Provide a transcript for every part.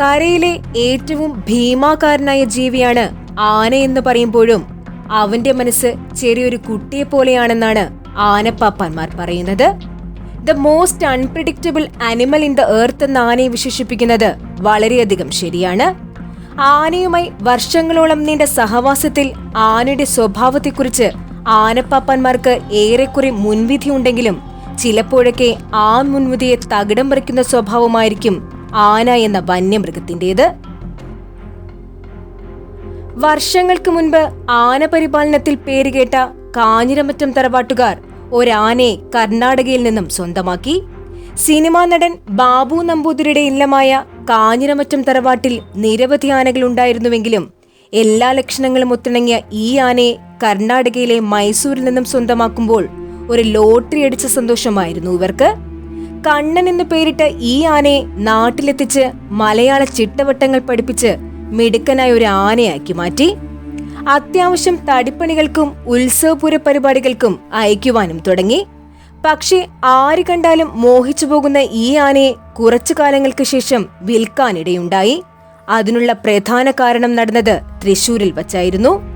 കരയിലെ ഏറ്റവും ഭീമാകാരനായ ജീവിയാണ് ആന എന്ന് പറയുമ്പോഴും അവന്റെ മനസ്സ് ചെറിയൊരു കുട്ടിയെ പോലെയാണെന്നാണ് ആനപ്പാപ്പാന്മാർ പറയുന്നത്. The most unpredictable animal in the earth എന്ന ആനയെ വിശേഷിപ്പിക്കുന്നത് വളരെയധികം ശരിയാണ്. ആനയുമായി വർഷങ്ങളോളം നീണ്ട സഹവാസത്തിൽ ആനയുടെ സ്വഭാവത്തെക്കുറിച്ച് ആനപ്പാപ്പാന്മാർക്ക് ഏറെക്കുറെ മുൻവിധിയുണ്ടെങ്കിലും ചിലപ്പോഴൊക്കെ ആ മുൻവിധിയെ തകിടം പറിക്കുന്ന സ്വഭാവമായിരിക്കും ആന എന്ന വന്യമൃഗത്തിന്റേത് വർഷങ്ങൾക്ക് മുൻപ് ആന പരിപാലനത്തിൽ പേരുകേട്ട കാഞ്ഞിരമറ്റം തറവാട്ടുകാർ ഒരാനയെ കർണാടകയിൽ നിന്നും സ്വന്തമാക്കി. സിനിമാ നടൻ ബാബു നമ്പൂതിരിയുടെ ഇല്ലമായ കാഞ്ഞിരമറ്റം തറവാട്ടിൽ നിരവധി ആനകൾ ഉണ്ടായിരുന്നുവെങ്കിലും എല്ലാ ലക്ഷണങ്ങളും ഒത്തിണങ്ങിയ ഈ ആനയെ കർണാടകയിലെ മൈസൂരിൽ നിന്നും സ്വന്തമാക്കുമ്പോൾ ഒരു ലോട്ടറി അടിച്ച സന്തോഷമായിരുന്നു ഇവർക്ക്. കണ്ണൻ എന്ന് പേരിട്ട ഈ ആനയെ നാട്ടിലെത്തിച്ച് മലയാള ചിട്ടവട്ടങ്ങൾ പഠിപ്പിച്ച് മിടുക്കനായ ഒരു ആനയാക്കി മാറ്റി. അത്യാവശ്യം തടിപ്പണികൾക്കും ഉത്സവപൂര പരിപാടികൾക്കും അയക്കുവാനും തുടങ്ങി. പക്ഷേ ആര് കണ്ടാലും മോഹിച്ചു പോകുന്ന ഈ ആനയെ കുറച്ചു കാലങ്ങൾക്ക് ശേഷം വിൽക്കാനിടയുണ്ടായി. അതിനുള്ള പ്രധാന കാരണം നടന്നത് തൃശൂരിൽ വച്ചായിരുന്നു.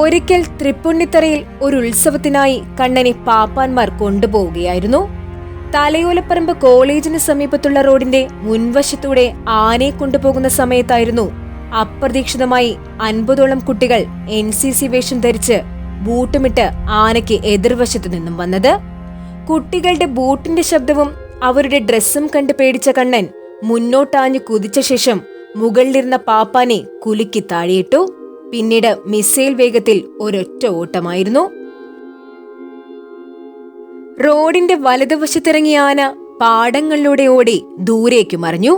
ഒരിക്കൽ തൃപ്പുണ്ണിത്തറയിൽ ഒരു ഉത്സവത്തിനായി കണ്ണനെ പാപ്പാന്മാർ കൊണ്ടുപോവുകയായിരുന്നു. തലയോലപ്പറമ്പ് കോളേജിന് സമീപത്തുള്ള റോഡിന്റെ മുൻവശത്തൂടെ ആനയെ കൊണ്ടുപോകുന്ന സമയത്തായിരുന്നു അപ്രതീക്ഷിതമായി അൻപതോളം കുട്ടികൾ എൻ സി സി വേഷം ധരിച്ച് ബൂട്ടുമിട്ട് ആനയ്ക്ക് എതിർവശത്തു നിന്നും വന്നത്. കുട്ടികളുടെ ബൂട്ടിന്റെ ശബ്ദവും അവരുടെ ഡ്രസ്സും കണ്ട് പേടിച്ച കണ്ണൻ മുന്നോട്ടാഞ്ഞു കുതിച്ച ശേഷം മുകളിലിരുന്ന പാപ്പാനെ കുലുക്കി താഴെയിട്ടു. പിന്നീട് മിസൈൽ വേഗത്തിൽ ഒരൊറ്റ ഓട്ടമായിരുന്നു. റോഡിന്റെ വലതുവശത്തിറങ്ങിയ ആന പാടങ്ങളിലൂടെ ഓടി ദൂരേക്ക് മറിഞ്ഞു.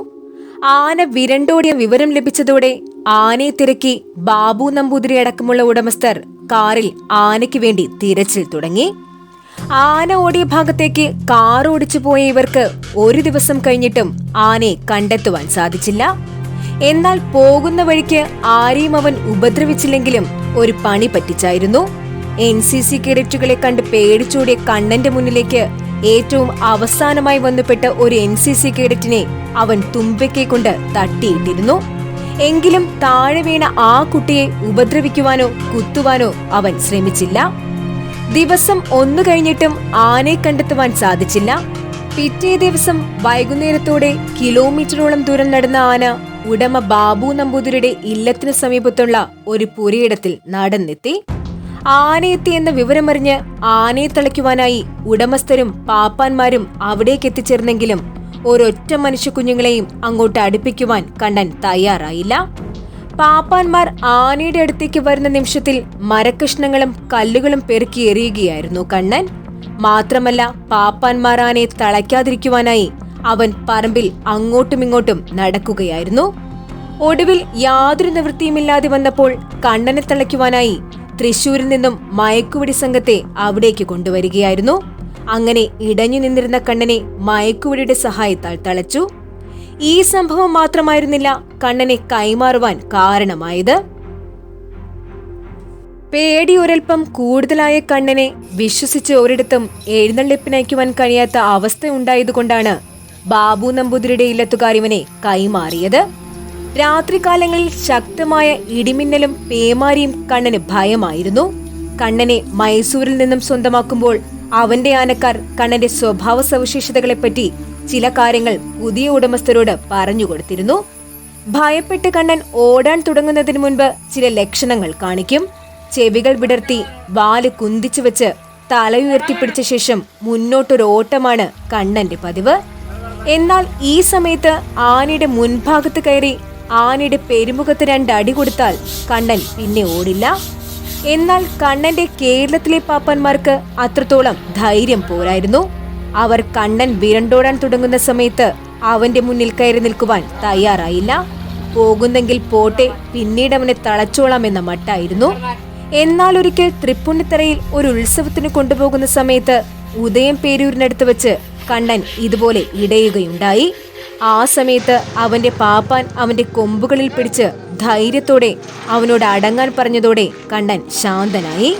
ആന വിരണ്ടോടിയ വിവരം ലഭിച്ചതോടെ ആനയെ തിരക്കി ബാബു നമ്പൂതിരി അടക്കമുള്ള ഉടമസ്ഥർ കാറിൽ ആനയ്ക്ക് വേണ്ടി തിരച്ചിൽ തുടങ്ങി. ആന ഓടിയ ഭാഗത്തേക്ക് കാർ ഓടിച്ചു പോയ ഇവർക്ക് ഒരു ദിവസം കഴിഞ്ഞിട്ടും ആനയെ കണ്ടെത്തുവാൻ സാധിച്ചില്ല. എന്നാൽ പോകുന്ന വഴിക്ക് ആരെയും അവൻ ഉപദ്രവിച്ചില്ലെങ്കിലും ഒരു പണി പറ്റിച്ചായിരുന്നു. എൻ സി സി കേഡറ്റുകളെ കണ്ട് പേടിച്ചോടിയ കണ്ണന്റെ മുന്നിലേക്ക് ഏറ്റവും അവസാനമായി വന്നുപെട്ട ഒരു എൻ സി സി കേഡറ്റിനെ അവൻ തുമ്പയ്ക്കെ കൊണ്ട് തട്ടിയിട്ടിരുന്നു. എങ്കിലും താഴെ വീണ ആ കുട്ടിയെ ഉപദ്രവിക്കുവാനോ കുത്തുവാനോ അവൻ ശ്രമിച്ചില്ല. ദിവസം ഒന്നു കഴിഞ്ഞിട്ടും ആനയെ കണ്ടെത്തുവാൻ സാധിച്ചില്ല. പിറ്റേ ദിവസം വൈകുന്നേരത്തോടെ കിലോമീറ്ററോളം ദൂരം നടന്ന ആന ഉടമ ബാബു നമ്പൂതിരിയുടെ ഇല്ലത്തിന് സമീപത്തുള്ള ഒരു പുരയിടത്തിൽ നടന്നെത്തി. ആനയെത്തി എന്ന വിവരമറിഞ്ഞ് ആനയെ തളയ്ക്കുവാനായി ഉടമസ്ഥരും പാപ്പാന്മാരും അവിടേക്ക് എത്തിച്ചേർന്നെങ്കിലും ഒരൊറ്റ മനുഷ്യ കുഞ്ഞുങ്ങളെയും അങ്ങോട്ട് അടുപ്പിക്കുവാൻ കണ്ണൻ തയ്യാറായില്ല. പാപ്പാന്മാർ ആനയുടെ അടുത്തേക്ക് വരുന്ന നിമിഷത്തിൽ മരക്കഷ്ണങ്ങളും കല്ലുകളും പെറുക്കി എറിയുകയായിരുന്നു കണ്ണൻ. മാത്രമല്ല പാപ്പാന്മാർ ആനയെ തളയ്ക്കാതിരിക്കുവാനായി അവൻ പറമ്പിൽ അങ്ങോട്ടുമിങ്ങോട്ടും നടക്കുകയായിരുന്നു. ഒടുവിൽ യാതൊരു നിവൃത്തിയുമില്ലാതെ വന്നപ്പോൾ കണ്ണനെ തളയ്ക്കുവാനായി തൃശൂരിൽ നിന്നും മയക്കുവെടി സംഘത്തെ അവിടേക്ക് കൊണ്ടുവരികയായിരുന്നു. അങ്ങനെ ഇടഞ്ഞു നിന്നിരുന്ന കണ്ണനെ മയക്കുവെടിയുടെ സഹായത്താൽ തളച്ചു. ഈ സംഭവം മാത്രമായിരുന്നില്ല കണ്ണനെ കൈമാറുവാൻ കാരണമായത്. പേടി ഒരൽപ്പം കൂടുതലായ കണ്ണനെ വിശ്വസിച്ച് ഒരിടത്തും എഴുന്നള്ളിപ്പിനയക്കുവാൻ കഴിയാത്ത അവസ്ഥ ഉണ്ടായതുകൊണ്ടാണ് ബാബു നമ്പൂതിരിയുടെ ഇല്ലത്തുകാർ ഇവനെ കൈമാറിയത്. രാത്രികാലങ്ങളിൽ ശക്തമായ ഇടിമിന്നലും പേമാരിയും കണ്ണന് ഭയമായിരുന്നു. കണ്ണനെ മൈസൂരിൽ നിന്നും സ്വന്തമാക്കുമ്പോൾ അവന്റെ ആനക്കാർ കണ്ണന്റെ സ്വഭാവ സവിശേഷതകളെപ്പറ്റി ചില കാര്യങ്ങൾ പുതിയ ഉടമസ്ഥരോട് പറഞ്ഞുകൊടുത്തിരുന്നു ഭയപ്പെട്ട് കണ്ണൻ ഓടാൻ തുടങ്ങുന്നതിന് മുൻപ് ചില ലക്ഷണങ്ങൾ കാണിക്കും. ചെവികൾ വിടർത്തി വാൽ കുന്തിച്ചു വെച്ച് തലയുയർത്തിപ്പിടിച്ച ശേഷം മുന്നോട്ടൊരു ഓട്ടമാണ് കണ്ണന്റെ പതിവ്. എന്നാൽ ഈ സമയത്ത് ആനയുടെ മുൻഭാഗത്ത് കയറി ആനയുടെ പെരുമുഖത്ത് രണ്ട് അടി കൊടുത്താൽ കണ്ണൻ പിന്നെ ഓടില്ല. എന്നാൽ കണ്ണന്റെ കേരളത്തിലെ പാപ്പന്മാർക്ക് അത്രത്തോളം ധൈര്യം പോരായിരുന്നു. അവർ കണ്ണൻ വിരണ്ടോടാൻ തുടങ്ങുന്ന സമയത്ത് അവന്റെ മുന്നിൽ കയറി നിൽക്കുവാൻ തയ്യാറായില്ല. പോകുന്നെങ്കിൽ പോട്ടെ പിന്നീട് അവനെ തളച്ചോളാം എന്ന മട്ടായിരുന്നു. എന്നാൽ ഒരിക്കൽ തൃപ്പുണ്ണിത്തറയിൽ ഒരു ഉത്സവത്തിന് കൊണ്ടുപോകുന്ന സമയത്ത് ഉദയം പേരൂരിനടുത്ത് വെച്ച് കണ്ണൻ ഇതുപോലെ ഇടയുകയുണ്ടായി. ആ സമയത്ത് അവന്റെ പാപ്പാൻ അവന്റെ കൊമ്പുകളിൽ പിടിച്ച് ധൈര്യത്തോടെ അവനോട് അടങ്ങാൻ പറഞ്ഞതോടെ കണ്ണൻ ശാന്തനായി.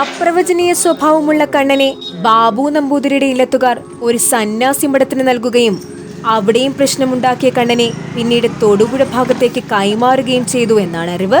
അപ്രവചനീയ സ്വഭാവമുള്ള കണ്ണനെ ബാബു നമ്പൂതിരിയുടെ ഇല്ലത്തുകാർ ഒരു സന്യാസി മഠത്തിന് നൽകുകയും അവിടെയും പ്രശ്നമുണ്ടാക്കിയ കണ്ണനെ പിന്നീട് തൊടുപുഴ ഭാഗത്തേക്ക് കൈമാറുകയും ചെയ്തു എന്നാണ് അറിവ്.